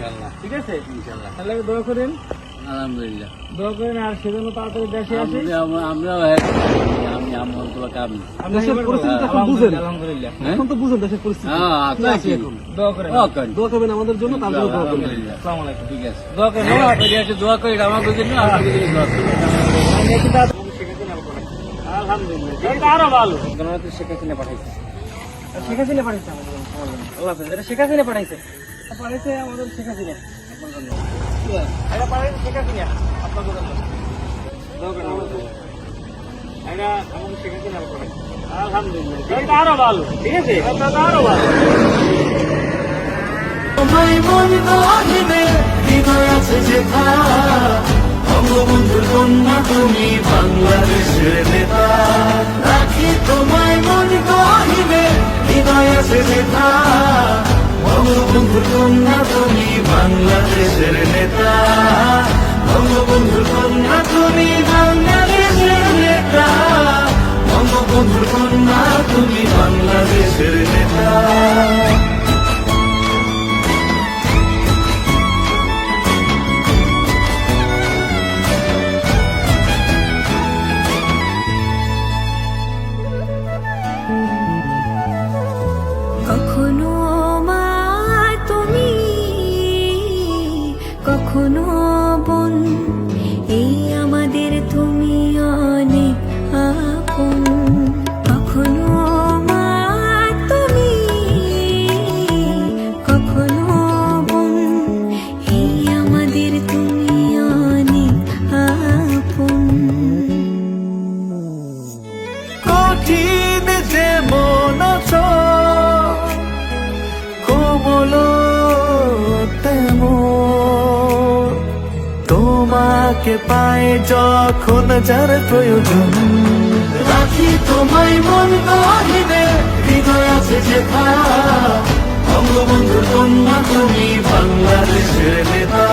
ইনশাআল্লাহ। ঠিক আছে? ইনশাআল্লাহ। তাহলে দোয়া করেন। আলহামদুলিল্লাহ। দোয়া করেন আর সেজন্য তাড়াতাড়ি দেশে আসি। আমরাও আমি আমার তো কামি। দেশের পরিস্থিতি এখন বুঝেন। আলহামদুলিল্লাহ। হ্যাঁ? এখন তো বুঝেন দেশের পরিস্থিতি। হ্যাঁ আচ্ছা আছে। এখন? দোয়া করেন। ওকে দোয়া করবেন আমাদের জন্য তার জন্য দোয়া করবেন। আসসালামু আলাইকুম। ঠিক আছে। দোয়া করেন। দোয়া দোয়া করি আমাকে জন্য আপনাকে জন্য দোয়া করি আমি একটু তাড়াতাড়ি শেখাতে না পড়ে আলহামদুলিল্লাহ। এটা আরও ভালো। গণনাতে শেখ হাসিনা পাঠাইছে। শেখ হাসিনা পাঠাইছে আমাদের জন্য, আমার জন্য। আল্লাহ হাফেজ। এটা শেখ হাসিনা পাঠাইছে। পাঠাইছে আমাদের শেখ হাসিনা এটা পাঠাইছে শেখ হাসিনা আপনার জন্য। দোয়া করেন আমাদের। জন্য। এটা আমাদের শেখ হাসিনা পাঠাইছে। আলহামদুলিল্লাহ। এটা আরও ভালো। ঠিক আছে? এটা আরও ভালো। তোমায় মন গহিনে হৃদয় আছে যেথা বঙ্গবন্ধুর কন্যা তুমি বাংলাদেশের নেতা। রাখি তোমায় মন গহিনে হৃদয় আছে বঙ্গবন্ধুর কন্যা তুমি বাংলাদেশের নেতা। কখনো বোন এই আমাদের তুমি অনেক কখনো তুমি, কখনো বোন এই আমাদের তুমি অনেক আপন। কঠিন যে মন তোমাকে পায় যখন যার প্রয়োজন। রাখি তোমায় মন গহিনে হৃদয় আছে যে বঙ্গবন্ধুর কন্যা তুমি বাংলাদেশের নেতা।